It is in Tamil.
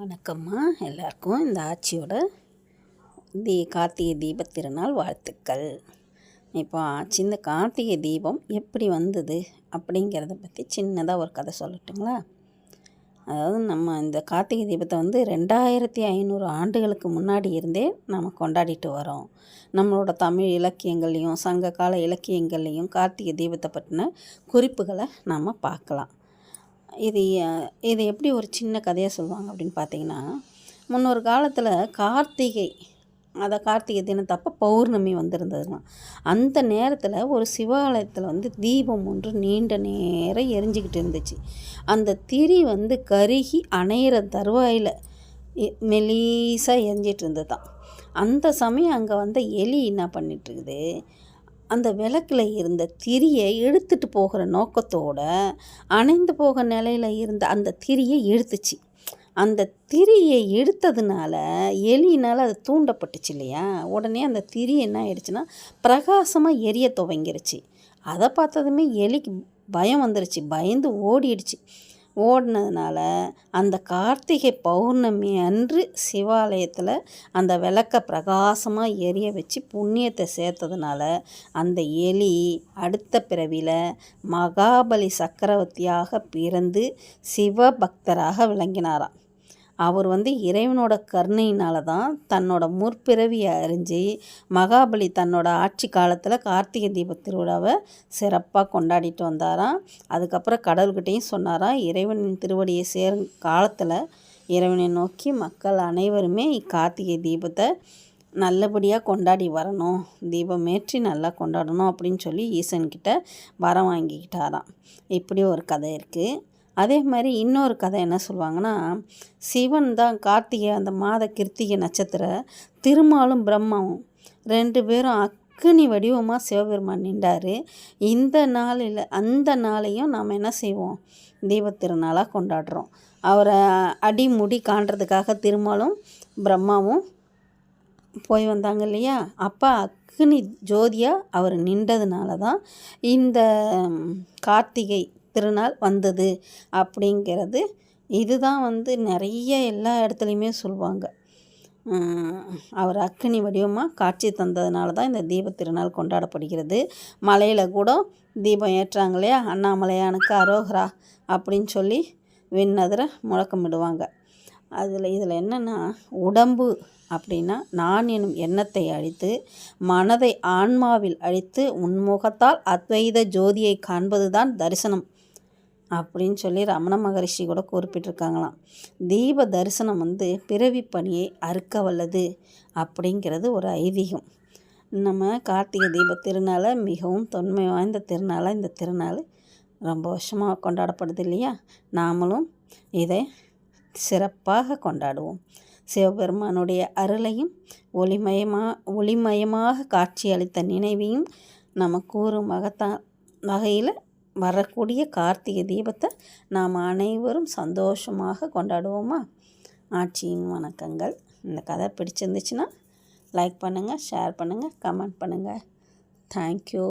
வணக்கம்மா. எல்லாருக்கும் இந்த ஆட்சியோட தீ கார்த்திகை தீப திருநாள் வாழ்த்துக்கள். இப்போ ஆச்சு இந்த கார்த்திகை தீபம் எப்படி வந்தது அப்படிங்கிறத பற்றி சின்னதாக ஒரு கதை சொல்லட்டுங்களா? அதாவது நம்ம இந்த கார்த்திகை தீபத்தை வந்து ரெண்டாயிரத்தி ஐநூறு ஆண்டுகளுக்கு முன்னாடி இருந்தே நம்ம கொண்டாடிட்டு வரோம். நம்மளோட தமிழ் இலக்கியங்கள்லேயும் சங்க கால இலக்கியங்கள்லேயும் கார்த்திகை தீபத்தை பற்றின குறிப்புகளை நம்ம பார்க்கலாம். இது இது எப்படி ஒரு சின்ன கதையாக சொல்லுவாங்க அப்படின்னு பார்த்தீங்கன்னா முன்னொரு காலத்தில் கார்த்திகை அதை கார்த்திகை தினத்தப்போ பௌர்ணமி வந்திருந்ததுலாம் அந்த நேரத்தில் ஒரு சிவாலயத்தில் வந்து தீபம் ஒன்று நீண்ட நேரம் எரிஞ்சிக்கிட்டு இருந்துச்சு. அந்த திரி வந்து கருகி அணையிற தருவாயில் மெலீஸாக எரிஞ்சிட்டு இருந்தது தான் அந்த சமயம் அங்கே வந்த எலி என்ன பண்ணிகிட்ருக்குது அந்த விளக்கில் இருந்த திரியை எடுத்துட்டு போகிற நோக்கத்தோட அணைந்து போக நிலையில் இருந்த அந்த திரியை இழுத்துச்சு. அந்த திரியை இழுத்ததுனால எலியினால் அது தூண்டப்பட்டுச்சு இல்லையா? உடனே அந்த திரி என்ன ஆயிடுச்சுன்னா பிரகாசமாக எரிய துவங்கிருச்சு. அதை பார்த்ததுமே எலிக்கு பயம் வந்துருச்சு பயந்து ஓடிடுச்சு. ஓடினதுனால அந்த கார்த்திகை பௌர்ணமி அன்று சிவாலயத்தில் அந்த விளக்க பிரகாசமாக எரிய வச்சு புண்ணியத்தை சேர்த்ததுனால அந்த எலி அடுத்த பிறவியில் மகாபலி சக்கரவர்த்தியாக பிறந்து சிவபக்தராக விளங்கினாராம். அவர் வந்து இறைவனோட கருணையினால தான் தன்னோட முற்பிறவியை அறிஞ்சு மகாபலி தன்னோட ஆட்சி காலத்தில் கார்த்திகை தீப திருவிழாவை சிறப்பாக கொண்டாடிட்டு வந்தாராம். அதுக்கப்புறம் கடவுள்கிட்டையும் சொன்னாராம் இறைவனின் திருவடியை சேரும் காலத்தில் இறைவனை நோக்கி மக்கள் அனைவருமே கார்த்திகை தீபத்தை நல்லபடியாக கொண்டாடி வரணும் தீபமேற்றி நல்லா கொண்டாடணும் அப்படின்னு சொல்லி ஈசன்கிட்ட வரம் வாங்கிக்கிட்டாராம். இப்படி ஒரு கதை இருக்குது அதே மாதிரி இன்னொரு கதை என்ன சொல்லுவாங்கன்னா சிவன் தான் கார்த்திகை அந்த மாத கிருத்திகை நட்சத்திர திருமாலும் பிரம்மாவும் ரெண்டு பேரும் அக்னி வடிவமாக சிவபெருமான் நின்றார். இந்த நாளில் அந்த நாளையும் நாம் என்ன செய்வோம்? தீபத்திருநாளாக கொண்டாடுறோம். அவரை அடிமுடி காண்றதுக்காக திருமாலும் பிரம்மாவும் போய் வந்தாங்க இல்லையா? அப்போ அக்னி ஜோதியாக அவர் நின்றதுனால தான் இந்த கார்த்திகை திருநாள் வந்தது அப்படிங்கிறது இதுதான் வந்து நிறைய எல்லா இடத்துலையுமே சொல்லுவாங்க. அவர் அக்னி வடிவமாக காட்சி தந்ததுனால தான் இந்த தீபத் திருநாள் கொண்டாடப்படுகிறது. மலையில் கூட தீபம் ஏற்றாங்க இல்லையா? அண்ணாமலையானுக்கு அரோகரா அப்படின்னு சொல்லி விண்ணதிரை முழக்கமிடுவாங்க அதில் இதில் என்னென்னா உடம்பு அப்படின்னா நான் எனும் எண்ணத்தை அழித்து மனதை ஆன்மாவில் அழித்து உன்முகத்தால் அத்வைத ஜோதியை காண்பது தான் தரிசனம். அப்படின்னு சொல்லி ரமண மகரிஷி கூட குறிப்பிட்டிருக்காங்களாம். தீப தரிசனம் வந்து பிறவி பணியை அறுக்க வல்லது அப்படிங்கிறது ஒரு ஐதீகம். நம்ம கார்த்திகை தீப திருநாளை மிகவும் தொன்மை வாய்ந்த திருநாளாக இந்த திருநாள்? ரொம்ப வருஷமாக கொண்டாடப்படுது இல்லையா? நாமளும் இதை சிறப்பாக கொண்டாடுவோம். சிவபெருமானுடைய அருளையும் ஒளிமயமாக ஒளிமயமாக காட்சியளித்த நினைவையும் நம்ம கூறும் மகத்தா வகையில் வரக்கூடிய கார்த்திகை தீபத்தை நாம் அனைவரும் சந்தோஷமாக கொண்டாடுவோமா? ஆட்சியின் வணக்கங்கள். இந்த கதை பிடிச்சிருந்துச்சுன்னா லைக் பண்ணுங்கள் ஷேர் பண்ணுங்கள் கமெண்ட் பண்ணுங்கள் தேங்க்யூ